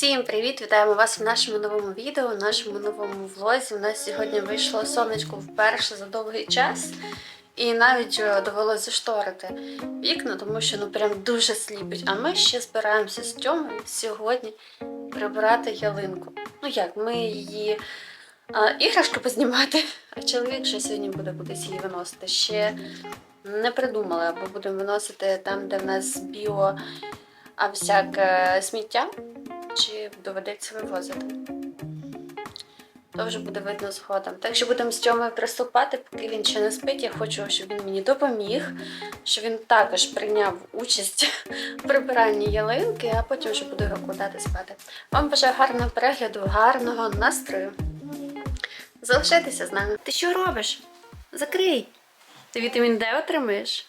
Всім привіт! Вітаємо вас в нашому новому відео, в нашому новому влозі. У нас сьогодні вийшло сонечко вперше за довгий час. І навіть е, довелося зашторити вікна, тому що ну прям дуже сліпить. А ми ще збираємося з Тьомою сьогодні прибирати ялинку. Ну як, ми її а, іграшки познімати, а чоловік ще сьогодні буде кудись її виносити. Ще не придумали, або будемо виносити там, де в нас біо, а всяке сміття чи доведеться вивозити. То вже буде видно згодом. Так що будемо з Тьомою приступати, поки він ще не спить. Я хочу, щоб він мені допоміг, щоб він також прийняв участь в прибиранні ялинки, а потім вже буду його кладати спати. Вам бажаю гарного перегляду, гарного настрою. Залишайтеся з нами. Ти що робиш? Закрий! Ти вітамін Д отримаєш?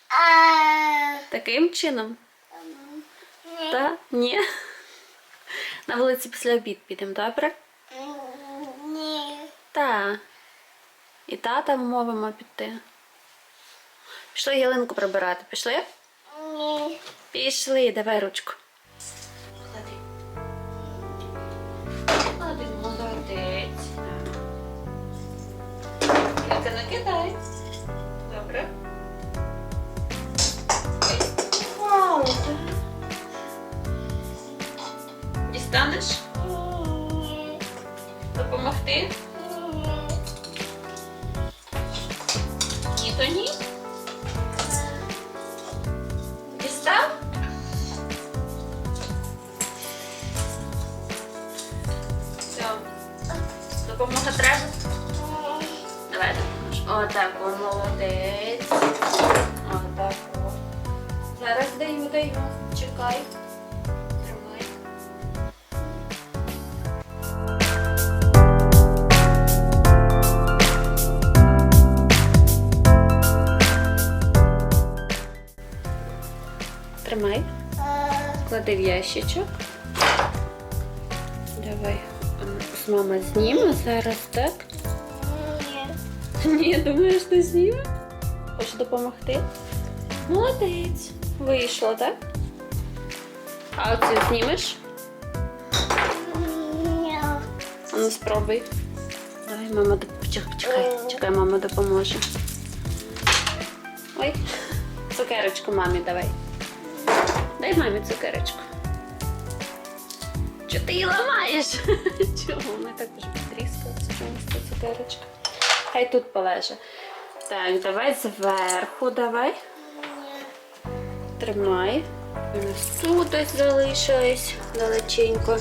Таким чином? Та? Ні. На вулиці після обід підемо, добре? Ні. Та. І тата вмовимо піти. Пішли ялинку прибирати. Пішли? Ні. Пішли, давай ручку. Клади. Клади, молодець. Тільки не кидай. Добре. Дістанеш? Ні. Допомогти? Ні, то ні. Дістав? Все. Допомога треба? Давай допоможу. Отак, о, молодець. Отак. Зараз даю, даю. Чекай. Тримай. Клади в ящичок. Давай. Ось Мама зніме зараз, так? Ні. Ні, думаєш, не зніме? Хочеш допомогти? Молодець. Вийшло, так? А оцю знімеш? Ні. Ну спробуй. Давай, мама чекай, чекай, мама допоможе. Ой, цукерочку мамі давай. Дай мамі цукерочку. Чого ти її ламаєш? Чого? Вона так вже потріскалася чомусь ця цукерочка. Хай тут полеже. Так, давай зверху, давай. Тримай. Тут ось залишилось далеченько.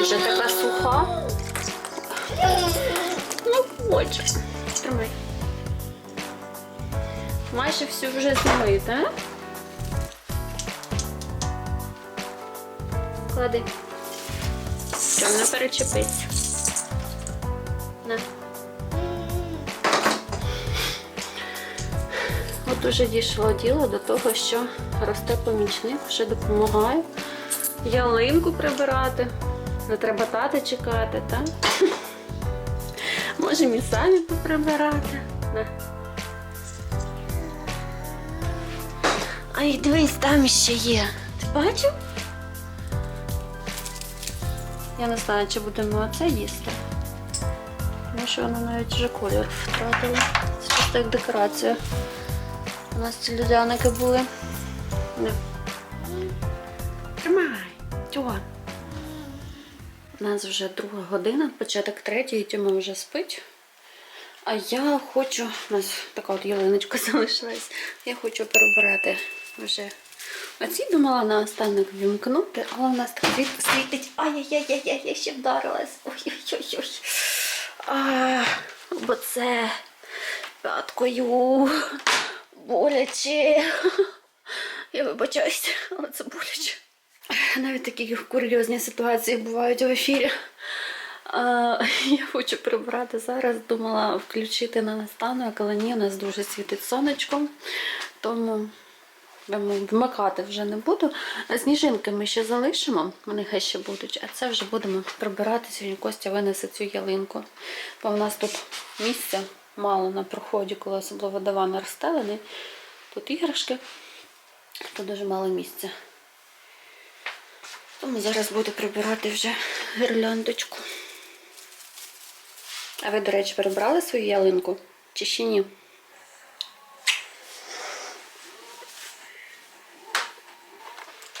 Вже така суха. Ну, хочу. Тримай. Майже всю вже зняли, так? Клади. Щоб не перечепиться. На. От уже дійшло діло до того, що росте помічник, вже допомагає ялинку прибирати. Не треба тати чекати, так? Можемо і самі поприбирати. На. Ай, дивись, там ще є. Ти бачив? Я не знаю, чи будемо оце їсти. Тому що воно навіть вже колір втратило. Це чисто як декорація. У нас ці людяники були. Не. Тримай, Тьома. У нас вже друга година, початок третьої, Тьома вже спить. А я хочу, у нас така от ялиночка залишилась. Я хочу перебирати вже. Оці думала на останок вімкнути, але в нас так світить. Ай-яй-яй-яй, я ще вдарилась. Ой-ой-ой. А, бо це п'яткою боляче. Я вибачаюся, але це боляче. Навіть такі курйозні ситуації бувають в ефірі. А, я хочу прибрати зараз. Думала включити на настанок, але ні, у нас дуже світить сонечком. Тому Тому вмикати вже не буду. Сніжинки ми ще залишимо, вони хай ще будуть, а це вже будемо прибирати. Сьогодні Костя винесе цю ялинку. Бо в нас тут місця мало на проході, коли особливо диван розстелений. Тут іграшки, тут дуже мало місця. Тому зараз буду прибирати вже гірляндочку. А ви, до речі, прибрали свою ялинку? Чи ще ні?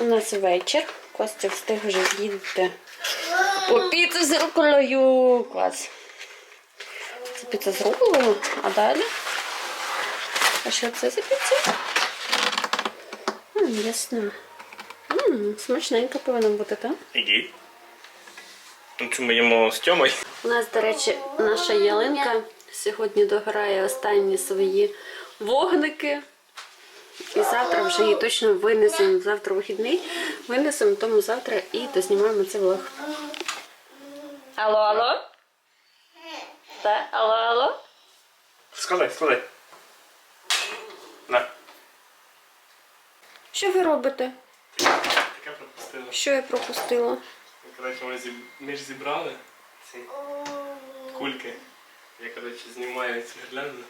У нас вечір. Костя встиг вже з'їдати по піцу з руколою. Клас. Це піца з руколою, а далі? А що це за піца? Ясно. Смачненько повинна бути, так? Ну, ми їмо з Тьомою. У нас, до речі, наша ялинка сьогодні дограє останні свої вогники. І завтра вже її точно винесемо. Завтра вихідний винесемо, тому завтра і дознімаємо цей влог. Алло, алло? Так, алло, алло? Складай, складай. На. Що ви робите? Таке пропустила. Що я пропустила? Коротше, ми, зіб... ми ж зібрали ці кульки. Я, коротше, знімаю цю гірлянду.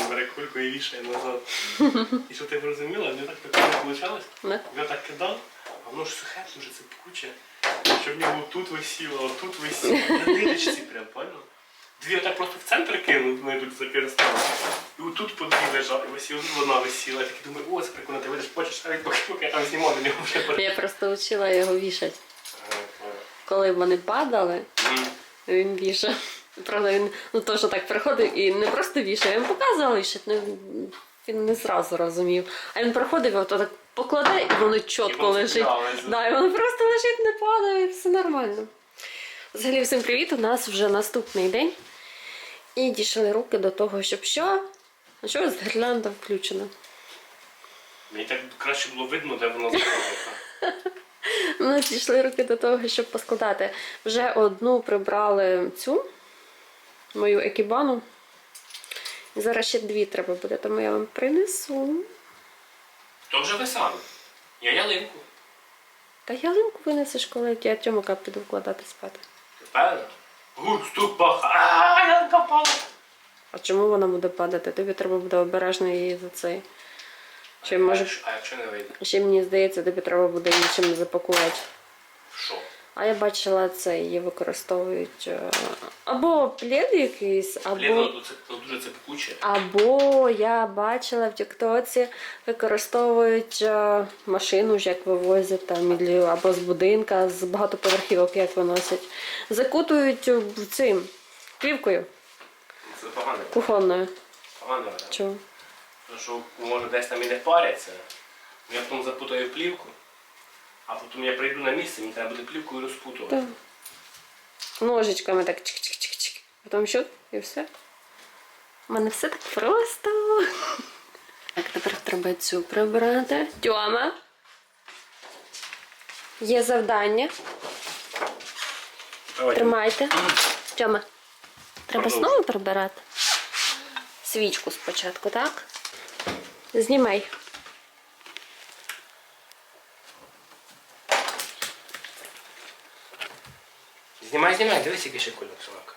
Він бере кульку і вішає назад. І що ти розуміла, мені так прикольно вийшло. Не? Я так кидав, а воно ж сухе дуже це цепкуче. Що в нього тут висіло, отут висіло. На ниточці прям, понял? Дві отак просто в центр кинули, вони тут закористали. І отут по дві лежали, і висіла, вона висіла. Я такий думаю, о, це прикольно, ти видиш, хочеш, а він поки поки я там знімав, на нього вже пере- Я просто вчила його вішати. Коли вони падали, Він вішав. Правда, він ну, теж так приходив і не просто вішав, він показував вішати, ну, він не зразу розумів. А він приходив, і ото так покладе, і воно чітко лежить. Да, і воно просто лежить, не падає, і все нормально. Взагалі, всім привіт! У нас вже наступний день. І дійшли руки до того, щоб що? А що з гірлянда включена? Мені так краще було видно, де воно знаходиться. У нас дійшли руки до того, щоб поскладати. Вже одну прибрали цю мою екібану. Зараз ще дві треба буде, тому я вам принесу. То вже ви самі. Я ялинку. Та ялинку винесеш, коли я тьомака піду вкладати спати. Впевнена? Гур, стук. Ааа, ялинка впала. А чому вона буде падати? Тобі треба буде обережно її за цей. А може, А якщо не вийде? ще мені здається, тобі треба буде її чим запакувати. Що? А я бачила це, її використовують е, або плід якийсь, або. Блін, ну це дуже цепкуче. Або я бачила в Тіктоці, використовують е, машину, ж як вивозять там або з будинка, з багатоповерхівок, як виносять. Закутують е, цим плівкою Це погано. кухонною. Погано. Чому? Тому що може десь там і не паряться. Я потім запутаю плівку, а потім я прийду на місце, мені треба буде плівкою розпутувати. Так. Ножичками так чик-чик-чик-чик. Потім що? І все. У мене все так просто. Так, тепер треба цю прибрати. Тьома. Є завдання. Давай. Тримайте. Тьома. Треба Продовжуй. знову прибирати. Свічку спочатку, так? Знімай. Знімай, знімай, дивись, який ще кольор собака.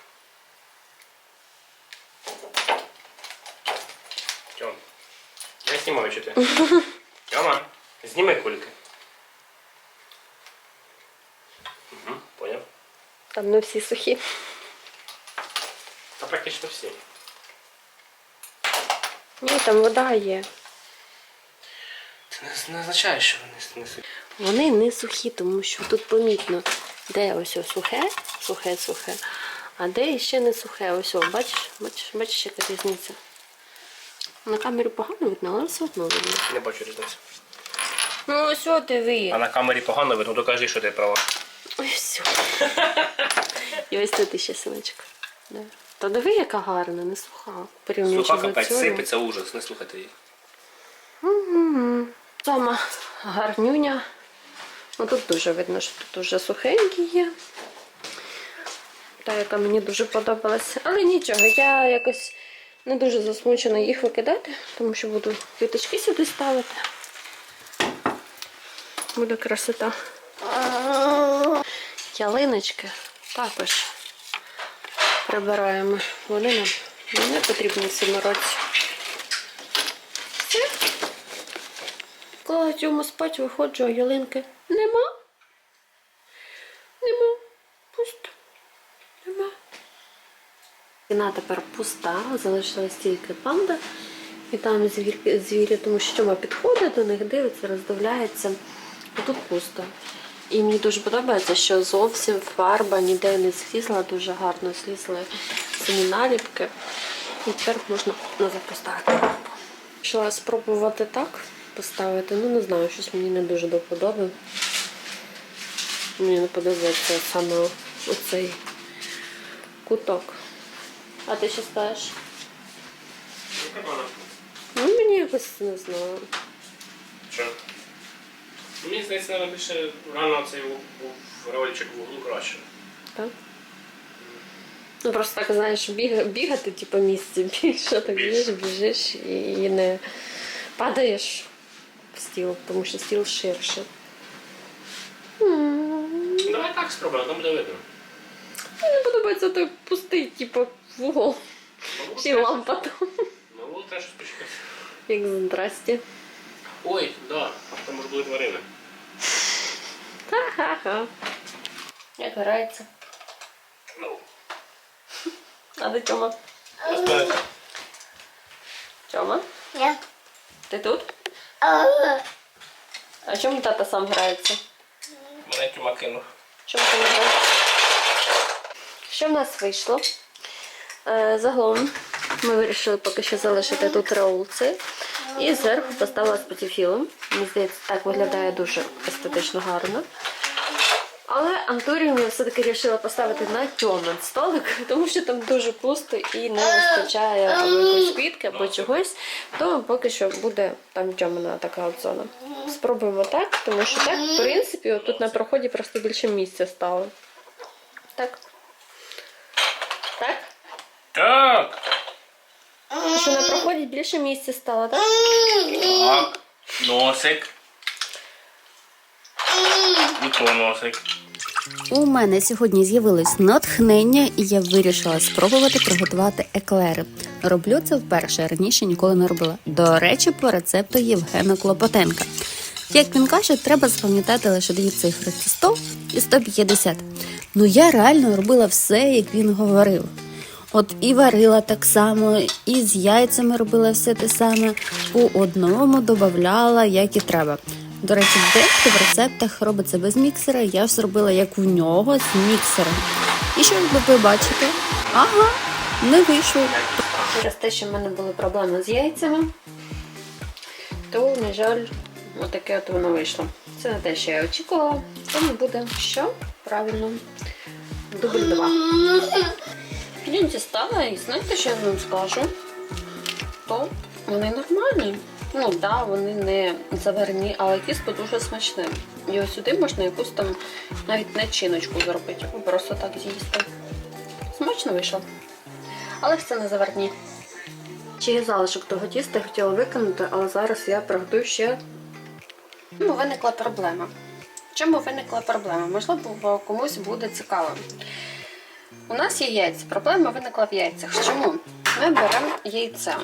Тьом. Я знімаю чи ти. Тьома, зніми кульки. Угу, поняв. Там не всі сухі. Та практично всі. Ні, там вода є. Це не, не означає, що вони не сухі. Вони не сухі, тому що тут помітно, де ось о сухе, сухе, сухе, а де ще не сухе. Ось, о, бачиш, бачиш, бачиш, яка різниця. На камері погано видно, але все одно видно. Не бачу різниці. Ну ось о, диви. А на камері погано видно, то кажи, що ти права. Ой, все. І ось тут іще синочка. Да. Та диви, яка гарна, не суха. Порівнюючи Суха до капець, цього. сипеться ужас, не слухайте її. Тома гарнюня. Ну тут дуже видно, що тут дуже сухенькі є. Та, яка мені дуже подобалася. Але нічого, я якось не дуже засмучена їх викидати, тому що буду квіточки сюди ставити. Буде красота. Ялиночки також прибираємо. Вони нам не потрібні в цьому році. Склала йому спать, виходжу, а ялинки нема. Нема. Пусто. Нема. Вона тепер пуста, залишилась тільки панда. І там звір, звірі, тому що Тьома підходить до них, дивиться, роздивляється. А тут пусто. І мені дуже подобається, що зовсім фарба ніде не слізла, дуже гарно слізли самі наліпки. І тепер можна запустити поставити. Почала спробувати так поставити. Ну, не знаю, щось мені не дуже до. Мені не подобається саме оцей куток. А ти що скажеш? Ну. Мені якось не знаю. Що? Мені здається, більше реально цей роличок в углу краще. Так? Ну просто так, знаєш, біг, бігати, типу, місце більше, так біжиш, біжиш і не падаєш стіл, тому що стіл ширше. М, Ну, Давай так спробуємо, там буде видно. Мені не подобається той пустий, типу, вугол. Ну, Ще й лампа там. Ну, було треба щось почекати. Як здрасті. Ой, да, там може були тварини. Ха-ха-ха. Як грається. Ну, А де Тьома? розповідайте. Тьома? Я. Ти тут? А, чому тата сам грається? Мене тюма кинув. Чому ти не граєш? Що в нас вийшло? Е, загалом ми вирішили поки що залишити тут раулці. І зверху поставила з потіфілом. Мені здається, так виглядає дуже естетично гарно. Але Антурію я все-таки вирішила поставити на тьомен столик, тому що там дуже пусто і не вистачає або якоїсь квітки, або чогось. Тому поки що буде там тьомена така от зона. Спробуємо так, тому що так, в принципі, тут на проході просто більше місця стало. Так. Так? Так! Що на проході більше місця стало, так? Так. Носик. І то носик. У мене сьогодні з'явилось натхнення, і я вирішила спробувати приготувати еклери. Роблю це вперше раніше ніколи не робила. До речі, по рецепту Євгена Клопотенка. Як він каже, треба запам'ятати лише дві цифри: це 100 і 150. Ну я реально робила все, як він говорив. От і варила так само, і з яйцями робила все те саме, по одному додавала, як і треба. До речі, дехто в рецептах робить це без міксера, я зробила як у нього з міксером. І що ви бачите? Ага, не вийшло. Через те, що в мене були проблеми з яйцями, то, на жаль, отаке от воно вийшло. Це не те, що я очікувала. Тому буде що? Правильно. Дубль 2. Я дістала і знаєте, що я вам скажу? То вони нормальні. Ну да, вони не заварні, але тісто дуже смачне. І ось сюди можна якусь там навіть начиночку зробити, просто так з'їсти. Смачно вийшло. Але це не заварні. Ще є залишок того тіста, я хотіла викинути, але зараз я приготую ще. Чому виникла проблема? Чому виникла проблема? Можливо, комусь буде цікаво. У нас є яйця. Проблема виникла в яйцях. Чому? Ми беремо яйце,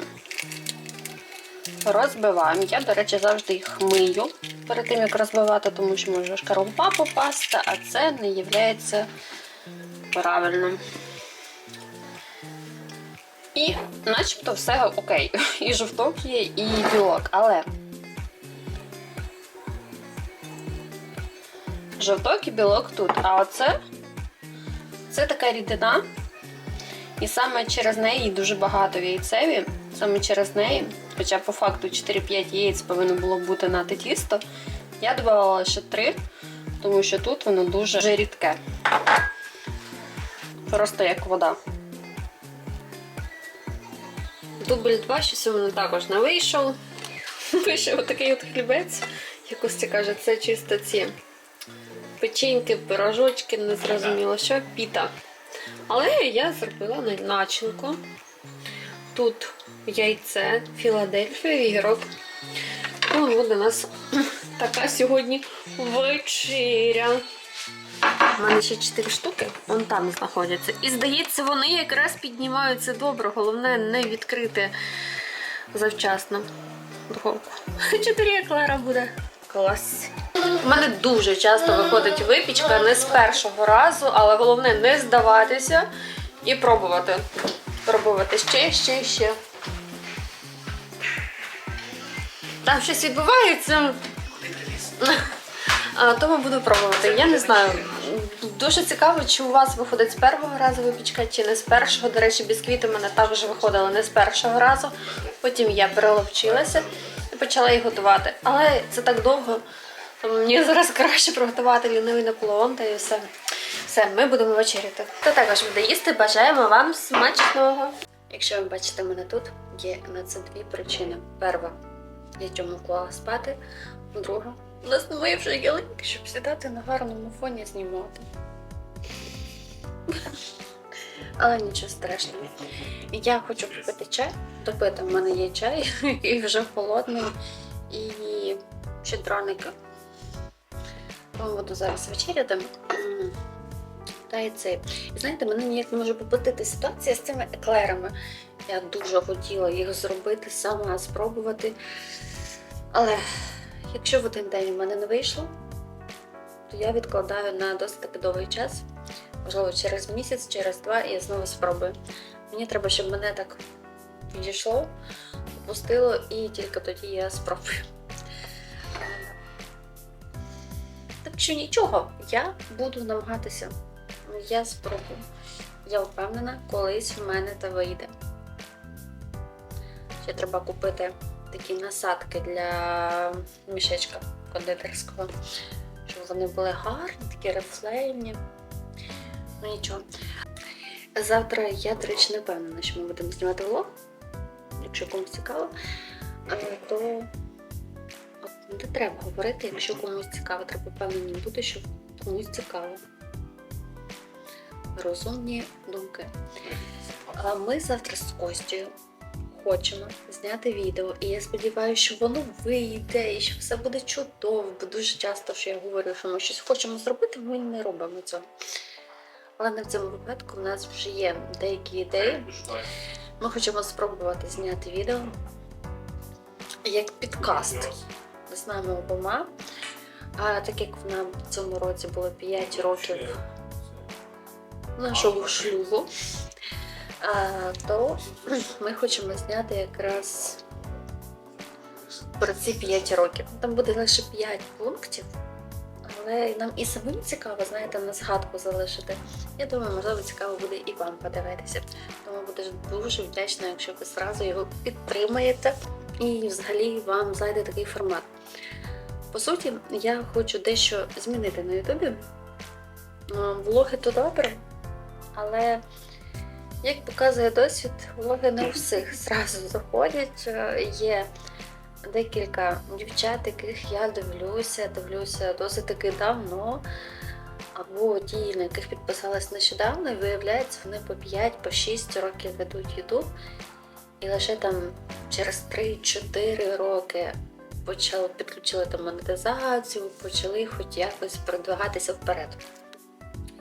розбиваємо. Я, до речі, завжди їх мию перед тим, як розбивати, тому що може шкарумпа попасти, а це не є правильним. І начебто все окей. І жовток є, і білок. Але жовток і білок тут. А оце це така рідина. І саме через неї дуже багато яйцеві. Саме через неї, хоча по факту 4-5 яєць повинно було бути на те тісто, я додавала лише 3, тому що тут воно дуже рідке. Просто як вода. Дубль 2 ще сьогодні також не вийшов. Пише отакий от хлібець. Як Костя каже, це чисто ці печеньки, пирожочки, не зрозуміло, що піта. Але я зробила начинку. Тут яйце, Філадельфія, вігірок. Тому буде у нас така сьогодні вечеря. У мене ще 4 штуки, вон там знаходяться. І здається, вони якраз піднімаються добре. Головне не відкрити завчасно духовку. 4 еклера буде. Клас. У мене дуже часто виходить випічка не з першого разу, але головне не здаватися і пробувати. пробувати ще, ще, ще. Там щось відбувається. Тому буду пробувати. Я не знаю. Дуже цікаво, чи у вас виходить з першого разу випічка, чи не з першого. До речі, бісквіти в мене також виходили не з першого разу. Потім я переловчилася і почала їх готувати. Але це так довго. Мені зараз краще приготувати лінивий наполеон та і все. Все, ми будемо вечеряти. Хто також буде їсти, бажаємо вам смачного. Якщо ви бачите мене тут, є на це дві причини. Перша, я чому клала спати. Друга, у нас немає вже ялинки, щоб сідати на гарному фоні знімати. Але нічого страшного. Я хочу попити чай. Допити в мене є чай, який вже холодний. І ще дроники. Тому буду зараз вечеряти. Та й це. І знаєте, мене ніяк не може поплатити ситуація з цими еклерами. Я дуже хотіла їх зробити, сама спробувати. Але якщо в один день в мене не вийшло, то я відкладаю на досить таки довгий час. Можливо, через місяць, через два, і я знову спробую. Мені треба, щоб мене так підійшло, опустило, і тільки тоді я спробую. Так що нічого, я буду намагатися. Я спробую. Я впевнена, колись в мене це вийде. Ще треба купити такі насадки для мішечка кондитерського, щоб вони були гарні, такі рефлеймні. Ну нічого. Завтра я, до речі, не впевнена, що ми будемо знімати влог. Якщо комусь цікаво, е, то от не треба говорити, якщо комусь цікаво, треба впевнені бути, що комусь цікаво. Розумні думки. Ми завтра з Костю хочемо зняти відео, і я сподіваюся, що воно вийде і що все буде чудово, бо дуже часто, що я говорю, що ми щось хочемо зробити, ми не робимо цього. Але не в цьому випадку в нас вже є деякі ідеї. Ми хочемо спробувати зняти відео як підкаст з нами обома. А так як в нам в цьому році було 5 років нашого шлюбу, то ми хочемо зняти якраз про ці 5 років. Там буде лише 5 пунктів, але нам і самим цікаво, знаєте, на згадку залишити. Я думаю, можливо, цікаво буде і вам подивитися. Тому буду дуже вдячна, якщо ви зразу його підтримаєте і взагалі вам зайде такий формат. По суті, я хочу дещо змінити на Ютубі. Влоги то добре, але як показує досвід, влоги не у всіх зразу заходять. Е, Є декілька дівчат, яких я дивлюся, дивлюся досить таки давно. Або ті, на яких підписалась нещодавно, і виявляється, вони по 5 по 6 років ведуть Ютуб. І лише там через 3-4 роки почали підключили там монетизацію, почали хоч якось продвигатися вперед.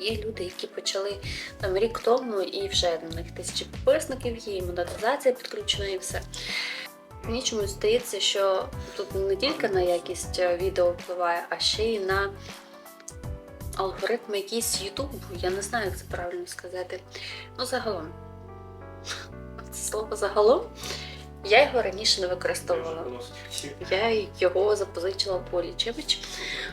Є люди, які почали там рік тому, і вже на них тисячі підписників є, і монетизація підключена, і все. Мені чомусь здається, що тут не тільки на якість е, відео впливає, а ще й на алгоритм якийсь Ютубу. Я не знаю, як це правильно сказати. Ну, загалом. Це слово загалом. Я його раніше не використовувала. Я його запозичила в Полі Чебич.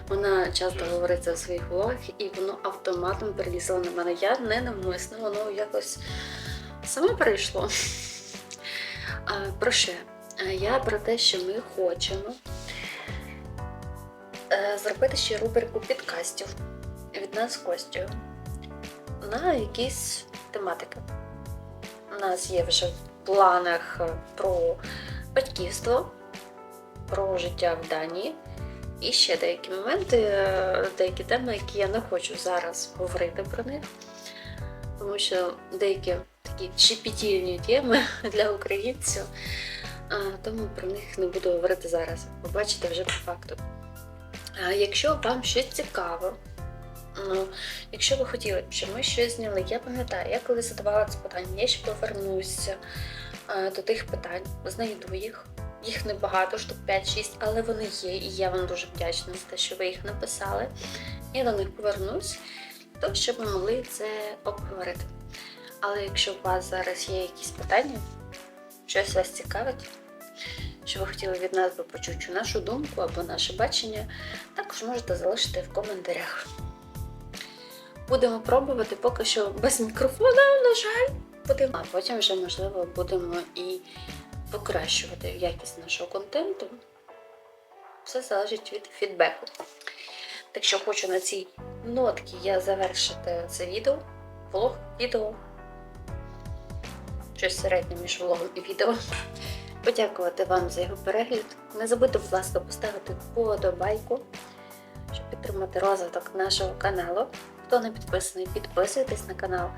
Вона часто говорить це у своїх влогах, і воно автоматом перелізло на мене. Я не навмисно, воно якось саме прийшло. А, Про що? я? Про те, що ми хочемо е, зробити ще рубрику підкастів від нас з Костю на якісь тематики. У нас є вже планах е, про батьківство, про життя в Данії. І ще деякі моменти, е, деякі теми, які я не хочу зараз говорити про них, тому що деякі такі щепетільні теми для українців, тому про них не буду говорити зараз. Побачите вже по факту. Якщо вам щось цікаво, ну, якщо ви хотіли, щоб ми щось зняли, я пам'ятаю, я коли задавала це питання, я ще повернуся а, до тих питань, знайду їх. Їх небагато, штук 5-6, але вони є, і я вам дуже вдячна за те, що ви їх написали. Я до них повернусь, то щоб ми могли це обговорити. Але якщо у вас зараз є якісь питання, щось вас цікавить, що ви хотіли від нас би почути нашу думку або наше бачення, також можете залишити в коментарях. Будемо пробувати поки що без мікрофона, на жаль. Будемо. А потім вже, можливо, будемо і покращувати якість нашого контенту. Все залежить від фідбеку. Так що хочу на цій нотці я завершити це відео, влог, відео. Щось середнє між влогом і відео. Подякувати вам за його перегляд. Не забудьте, будь ласка, поставити вподобайку, щоб підтримати розвиток нашого каналу. Хто не підписаний, підписуйтесь на канал.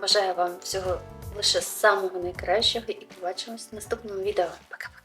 Бажаю вам всього лише самого найкращого і побачимось в наступному відео. Пока!